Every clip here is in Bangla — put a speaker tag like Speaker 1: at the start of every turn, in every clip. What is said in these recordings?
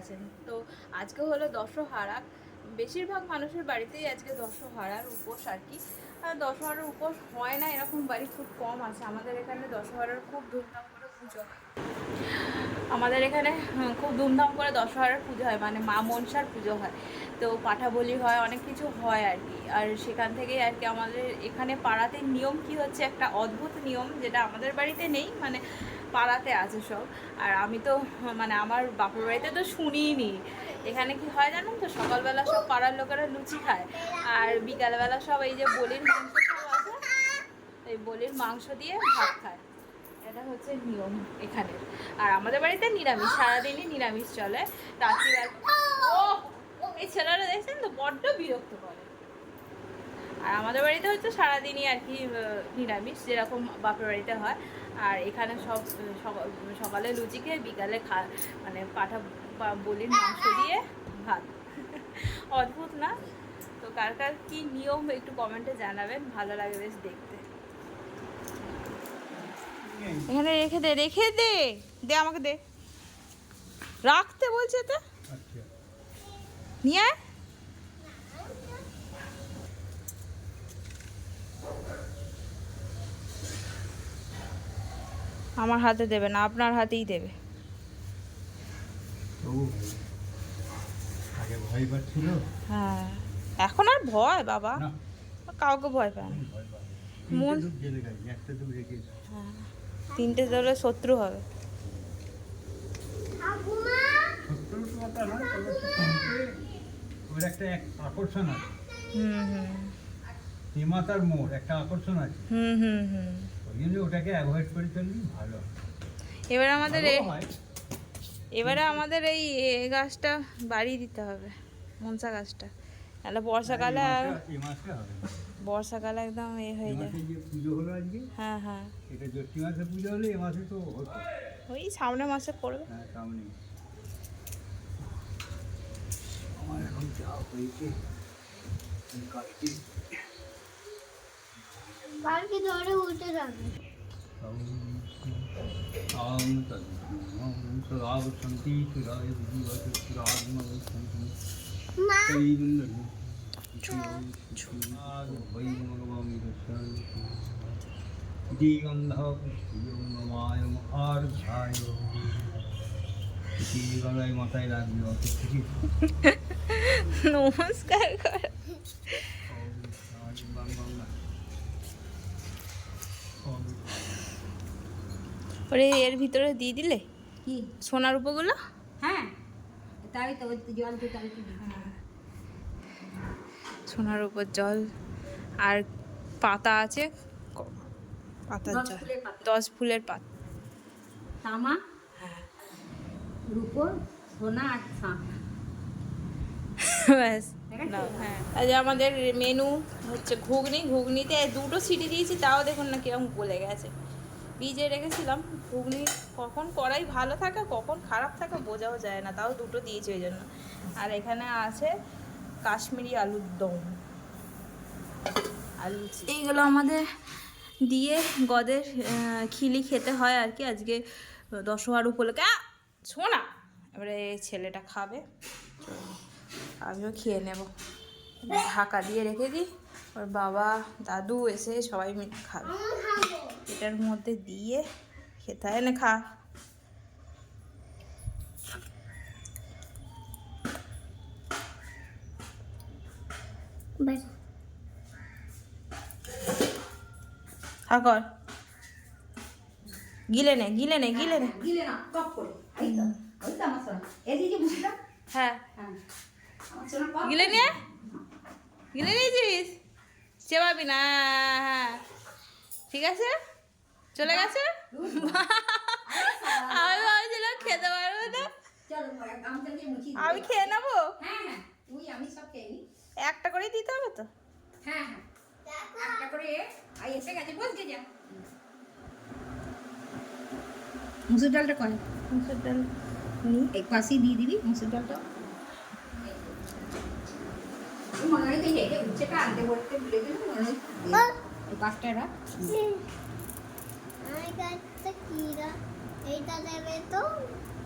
Speaker 1: আছেন। তো আজকে হলো দশহারা। বেশিরভাগ মানুষের বাড়িতেই আজকে দশহারার উপোস আর কি। দশহারার উপোস হয় না, এরকম বাড়ি খুব কম আছে। আমাদের এখানে দশহারার খুব ধুমধাম করে পুজো আমাদের এখানে খুব ধুমধাম করে দশহারার পুজো হয়। মানে মা মনসার পুজো হয়। তো পাঠা বলি হয়, অনেক কিছু হয় আর কি। আর সেখান থেকেই আর কি আমাদের এখানে পাড়াতে নিয়ম কি হচ্ছে, একটা অদ্ভুত নিয়ম যেটা আমাদের বাড়িতে নেই মানে পাড়াতে আছে সব। আর আমি তো মানে আমার বাপুর বাড়িতে তো শুনিনি। এখানে কি হয় জানেন তো, সকালবেলা সব পাড়ার লোকেরা লুচি খায়। আর বিকালবেলা সব এই যে বলির মাংস আছে, এই বলির মাংস দিয়ে ভাত খায়। এটা হচ্ছে নিয়ম এখানে আর আমাদের বাড়িতে নিরামিষ, সারাদিনই নিরামিষ চলে। রাত্রিবেলা এই ছেলেরা দেখছেন তো বড্ড বিরক্ত করে। আর আমাদের বাড়িতে হচ্ছে সারাদিনই আর কি নিরামিষ, যেরকম বাপের বাড়িতে হয়। আর এখানে সব সকালে লুচি খেয়ে বিকালে খা মানে পাঠা বলির মাংস দিয়ে ভাত। অদ্ভুত না? তো কার কার কী নিয়ম একটু কমেন্টে জানাবেন, ভালো লাগে বেশ দেখতে। এখানে রেখে দে রেখে দে দে আমাকে দে। রাখতে বলছে তো নিয়ে আমার হাতে দেবে না আপনার হাতেই দেবে। হ্যাঁ এখন আর ভয় বাবা। কাউকে ভয় পায় না। মন-
Speaker 2: তিনটে রেখেছি
Speaker 1: হ্যাঁ তিনটে ধরে শত্রু হবে।
Speaker 2: সত্তর নয় তবে ওর একটা এক আকর্ষণ আছে।
Speaker 1: হুম হুম।
Speaker 2: মোড় একটা আকর্ষণ আছে।
Speaker 1: হুম হুম হুম।
Speaker 2: ওই জন্য ওটাকে অ্যাভয়েড করে চললেই ভালো
Speaker 1: এবার আমাদের। এবারে আমাদের এই গাছটা বাড়ি দিতে হবে মনসা গাছটা। তাহলে বর্ষাকালে আর। বর্ষাকালে একদম এ হয়ে যায়।
Speaker 2: মাসে যে পুজো হলো আজকে
Speaker 1: হ্যাঁ হ্যাঁ।
Speaker 2: এটা জ্যৈষ্ঠী মাসে পুজো হলে এ মাসে তো হতো।
Speaker 1: ওই সামনের মাসে পড়বে।
Speaker 2: হ্যাঁ সামনে আমার এখন যা হয়েছে এই কাজটি
Speaker 3: কালকে ধরে উঠে যাবে
Speaker 2: আম তদ্মম সদাব সন্তি সুরায় জীবত সুরাত্মক সন্তি
Speaker 3: মা
Speaker 2: কৈবল্লভি আগ বৈমগমামি দশান্তি দিগন্ধ নমায় আর ঝায় গলায় মাথায় লাগবে অত কিছু
Speaker 1: নমস্কার কর। ওরে এর ভিতরে দিয়ে দিলে?
Speaker 4: কি?
Speaker 1: সোনার উপগুলো
Speaker 4: হ্যাঁ। তাই তো জল তো তাই
Speaker 1: সোনার উপর জল। আর পাতা আছে? পাতার
Speaker 4: দশ
Speaker 1: জল।
Speaker 4: ফুলের পাতা।
Speaker 1: দশ ফুলের পাতা।
Speaker 4: তামা রূপো সোনা আর
Speaker 1: ব্যাস। হ্যাঁ। আজ আমাদের মেনু হচ্ছে ঘুগনি। ঘুগনিতে দুটো সিটি দিয়েছি তাও দেখুন না কীরকম গলে গেছে। ভিজে রেখেছিলাম। ঘুগনি কখন কড়াই ভালো থাকে কখন খারাপ থাকে বোঝাও যায় না। তাও দুটো দিয়েছি ওই জন্য। আর এখানে আছে কাশ্মীরি আলুর দম। আলু এইগুলো আমাদের দিয়ে গদের খিলি খেতে হয় আর কি। আজকে দশহার উপলক্ষে! শোনা। এবারে ছেলেটা খাবে। আমিও খেয়ে নেব ঢাকা দিয়ে রেখে দিই ওর বাবা দাদু এসে সবাই মিলে খাবে এটার মধ্যে দিয়ে খেতে হয় না খা খা কর গিলে নে গিলে নে গিলে নে
Speaker 4: দিলে না টপ করে
Speaker 1: হ্যাঁ
Speaker 4: হ্যাঁ
Speaker 1: গিলে নে গিলে নিয়েছিস চেবাবি না হ্যাঁ ঠিক আছে? চলে গেছে? আমি ভাবছিলাম খেতে পারব না।
Speaker 4: দিই।
Speaker 1: আমি খেয়ে নেব?
Speaker 4: হ্যাঁ হ্যাঁ
Speaker 1: একটা করেই দিতে হবে তো?
Speaker 4: হ্যাঁ হ্যাঁ। একটা করে এসে গেছে বসকে যা। মুসুর ডালটা কয়
Speaker 1: মুসুর ডাল
Speaker 4: এক পাশেই দিয়ে দিবি মুসুর ডালটা হয় তুই হেঁটে উচ্ছেটা আনতে বলতে ভুলে গেলি মনে এই পাঁচটা রাখ।
Speaker 3: আমার কাছে কিরা এইটা দেবে তো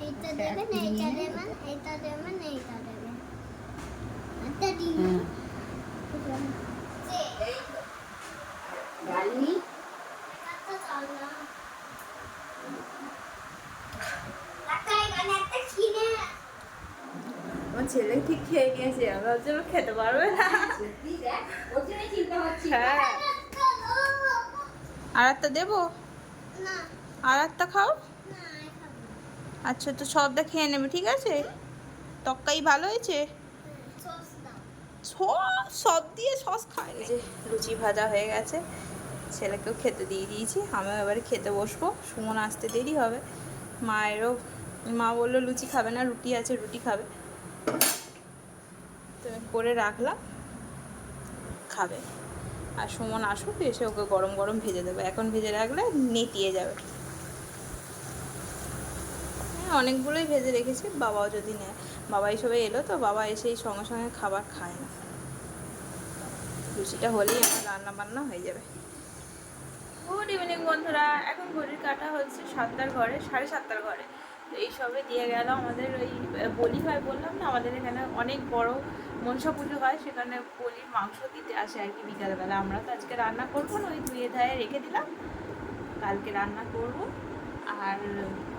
Speaker 3: এইটা দেবেন এইটা দেবেন এইটা দেবেন এইটা দেবেন দিন
Speaker 4: হুম। ডালি
Speaker 3: একটা চাল না একটা এখানে একটা কিনে
Speaker 1: আমার ছেলে ঠিক খেয়ে নিয়েছে আমি ও খেতে পারবে না। হ্যাঁ আর একটা দেবো? আর একটা খাও? আচ্ছা তো সবটা খেয়ে নেবে, ঠিক আছে? তক্কাই ভালো হয়েছে?
Speaker 3: সস
Speaker 1: সব দিয়ে সস খায়। যে লুচি ভাজা হয়ে গেছে, ছেলেকেও খেতে দিয়ে দিয়েছি, আমিও এবারে খেতে বসবো। সুমন আসতে দেরি হবে। মায়েরও, মা বলল, লুচি খাবে না, রুটি আছে, রুটি খাবে। করে রাখলাম, খাবে। আর সুমন আসুক, এসে ওকে গরম গরম ভেজে দেবে। এখন ভেজে রাখলে নেতিয়ে যাবে। হ্যাঁ অনেকগুলোই ভেজে রেখেছি, বাবাও যদি নেয়। বাবা এসবে এলো তো, বাবা এসেই সঙ্গে সঙ্গে খাবার খায় না। লুচিটা হলেই আমার রান্না বান্না হয়ে যাবে। গুড ইভিনিং বন্ধুরা, এখন ঘড়ির কাটা হচ্ছে সাতটার ঘরে, সাড়ে সাতটার ঘরে। তো এই সবে দিয়ে গেল আমাদের ওই বলি হয় বললাম না, আমাদের এখানে অনেক বড় মনসা পুজো হয়, সেখানে বলির মাংস দিতে আসে আর কি বিকালবেলা। আমরা তো আজকে রান্না করব না, ওই ধুয়ে ধায়ে রেখে দিলাম। কালকে রান্না করব। আর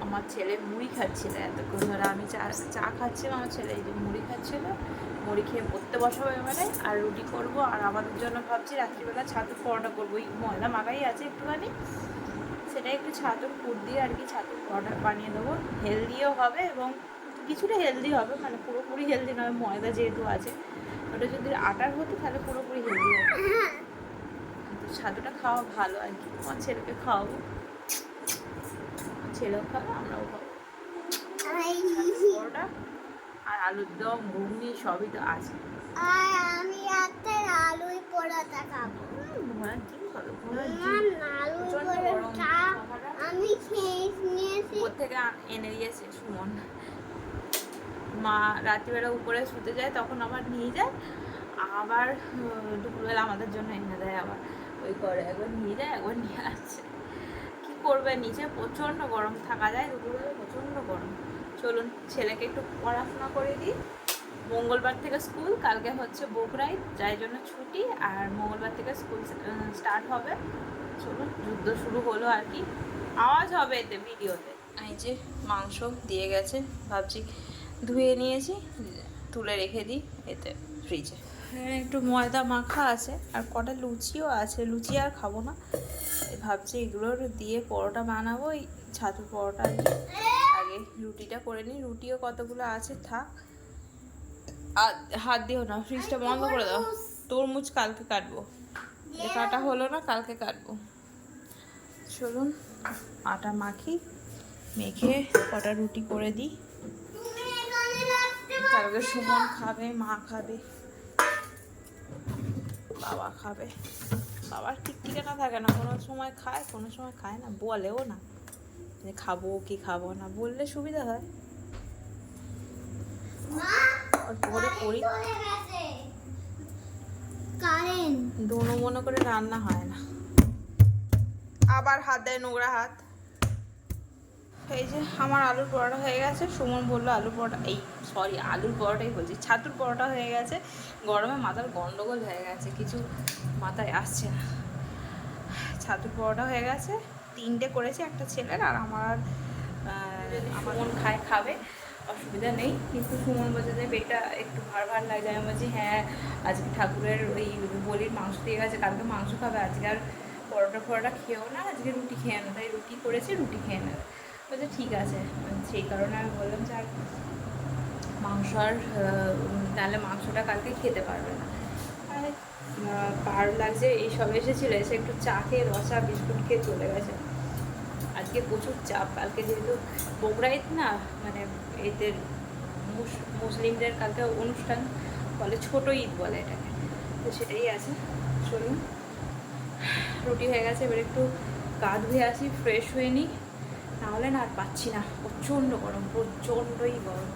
Speaker 1: আমার ছেলে মুড়ি খাচ্ছিল এতক্ষণ ধরে। আমি চা চা খাচ্ছিলাম, আমার ছেলে এই যে মুড়ি খাচ্ছিল। মুড়ি খেয়ে পড়তে বসাবো এবারে। আর রুটি করব। আর আমাদের জন্য ভাবছি রাত্রিবেলা ছাতুর পরোটা করব। ওই ময়দা মাখাই আছে একটুখানি। সেটা একটু ছাতুর পুর দিয়ে আর কি ছাতুর পরোটা বানিয়ে দেবো। হেলদিও হবে এবং কিছুটা হেলদি হবে মানে পুরোপুরি হেলদি নয় ময়দা যেহেতু আছে ওটা যদি আটার হতো তাহলে পুরোপুরি হেলদি হতো। তো ছাতুটা খাওয়া ভালো আর কি। আমার ছেলেকে খাওয়াবো। ছেলেও খাবে আমরাও খাব। পরোটা আর আলুর দম ঘুগনি সবই তো আছে।
Speaker 3: আর আমি একটা আলুই পরোটা খাব।
Speaker 1: ঘোড়ার ডিম খাবে ঘোড়ার
Speaker 3: না
Speaker 1: ডিম।
Speaker 3: আমি খেয়ে নিয়েছি।
Speaker 1: এনে দিয়েছে সুমন। মা রাত্রিবেলা উপরে শুতে যায়, তখন আবার নিয়ে যায়। আবার দুপুরবেলা আমাদের জন্য এনে দেয় আবার। ওই করে একবার নিয়ে যায়, একবার নিয়ে আসছে কী করবে? নিচে প্রচণ্ড গরম থাকা যায়, দুপুরবেলা প্রচণ্ড গরম। চলুন, ছেলেকে একটু পড়াশোনা করে দিই। মঙ্গলবার থেকে স্কুল, কালকে হচ্ছে বকরাই, যাই জন্য ছুটি, আর মঙ্গলবার থেকে স্কুল স্টার্ট হবে। চলুন, যুদ্ধ শুরু হলো আর কি। আওয়াজ হবে এতে ভিডিওতে। এই যে মাংস দিয়ে গেছে, ভাবছি ধুয়ে নিয়েছি, তুলে রেখে দিই এতে ফ্রিজে এখানে একটু ময়দা মাখা আছে, আর কটা লুচিও আছে, লুচি আর খাব না। ভাবছি এগুলোর দিয়ে পরোটা বানাবো, এই ছাতু পরোটা আগে রুটিটা করে নিই, রুটিও কতগুলো আছে থাক। হাত দিও না ফ্রিজটা বন্ধ করে দাও। তরমুজ কালকে কাটবো। কাটা হলো না, কালকে কাটবো। চলুন, আটা মাখি, মেখে কটা রুটি করে দিই।
Speaker 3: রাখতে
Speaker 1: সুমন খাবে মা খাবে। বাবা খাবে। বাবার ঠিক ঠিকানা থাকে না কোনো সময় খায় কোনো সময় খায় না বলেও না যে খাব কি খাব না বললে সুবিধা হয়। করি দোনো মনে করে রান্না হয় না। আবার হাত দেয় নোংরা হাত। এই যে আমার আলুর পরোটা হয়ে গেছে। সুমন বলল আলুর পরোটা এই সরি আলুর পরোটাই বলছি। ছাতুর পরোটা হয়ে গেছে। গরমে মাথার গন্ডগোল হয়ে গেছে কিছু মাথায় আসছে না। ছাতুর পরোটা হয়ে গেছে। তিনটে করেছে একটা ছেলের আর আমার আহ, আমার মন খায় খাবে। অসুবিধা নেই। কিন্তু সুমন বলছে যে পেটটা একটু ভার ভার লাগে আমি বলছি হ্যাঁ আজকে ঠাকুরের ওই বলির মাংস দিয়ে গেছে। কালকে মাংস খাবে। আজকে আর পরোটা ফরোটা খেয়েও না। আজকে রুটি খেয়ে না। তাই রুটি করেছে রুটি খেয়ে নেবে বলছে ঠিক আছে সেই কারণে আমি বললাম যে আর মাংস আর তাহলে মাংসটা কালকে খেতে পারবে না। ভালো লাগছে এই সব এসেছিল, এসে একটু চা খেয়ে রসা, বিস্কুট খেয়ে চলে গেছে। আজকে প্রচুর চাপ, কালকে যেহেতু বকরাইত না মানে এদের মুস- মুসলিমদের কালকে অনুষ্ঠান বলে ছোট ঈদ বলে এটাকে। তো সেটাই আছে, চলুন। রুটি হয়ে গেছে, এবার একটু গা ধুয়ে আসি ফ্রেশ হয়ে নিই। নাহলে না আর পাচ্ছি না। প্রচণ্ড গরম প্রচণ্ডই গরম।